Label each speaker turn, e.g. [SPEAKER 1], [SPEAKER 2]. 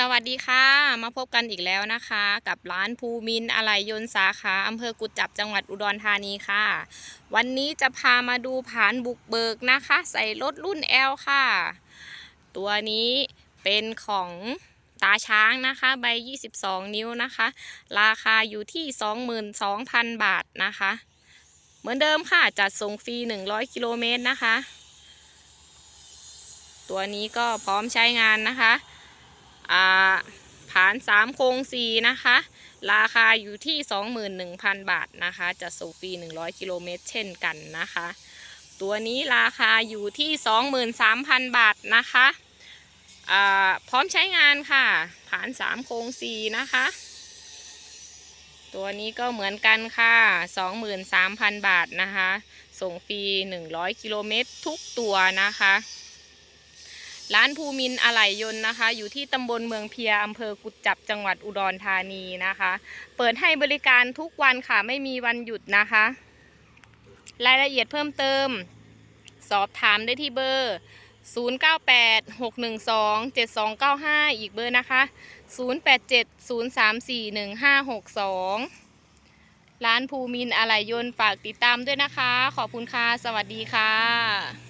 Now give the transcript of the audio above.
[SPEAKER 1] สวัสดีค่ะ มาพบกันอีกแล้วนะคะ กับร้านภูมินอะไหล่ยนต์สาขาอำเภอกุจจับจังหวัดอุดรธานีค่ะ วันนี้จะพามาดูผานบุกเบิกนะคะ ใส่รถรุ่น L ค่ะ ตัวนี้เป็นของตาช้างนะคะ ใบ 22 นิ้วนะคะ ราคาอยู่ที่ 22,000 บาทนะคะ เหมือนเดิมค่ะ จัดส่งฟรี 100 กิโลเมตรนะคะ ตัวนี้ก็พร้อมใช้งานนะคะ ผานสามโครงสี่นะคะ ราคาอยู่ที่ 21,000 บาทนะคะ จะส่งฟรี 100 กิโลเมตรเช่นกันนะคะ ตัวนี้ราคาอยู่ที่ 23,000 บาทนะคะพร้อมใช้งานค่ะ ผานสามโครงสี่นะคะ ตัวนี้ก็เหมือนกันค่ะ 23,000 บาทนะคะ ส่งฟรี 100 กิโลเมตรทุกตัวนะคะ ร้านภูมินอะไหล่ยนต์นะคะ อยู่ที่ตำบลเมืองเพียอำเภอกุจจับจังหวัดอุดรธานีนะคะ เปิดให้บริการทุกวันค่ะไม่มีวันหยุดนะคะ รายละเอียดเพิ่มเติม สอบถามได้ที่เบอร์ 0986127295 อีกเบอร์นะคะ 0870341562 ร้านภูมินอะไหล่ยนต์ฝากติดตามด้วยนะคะ ขอบคุณค่ะ สวัสดีค่ะ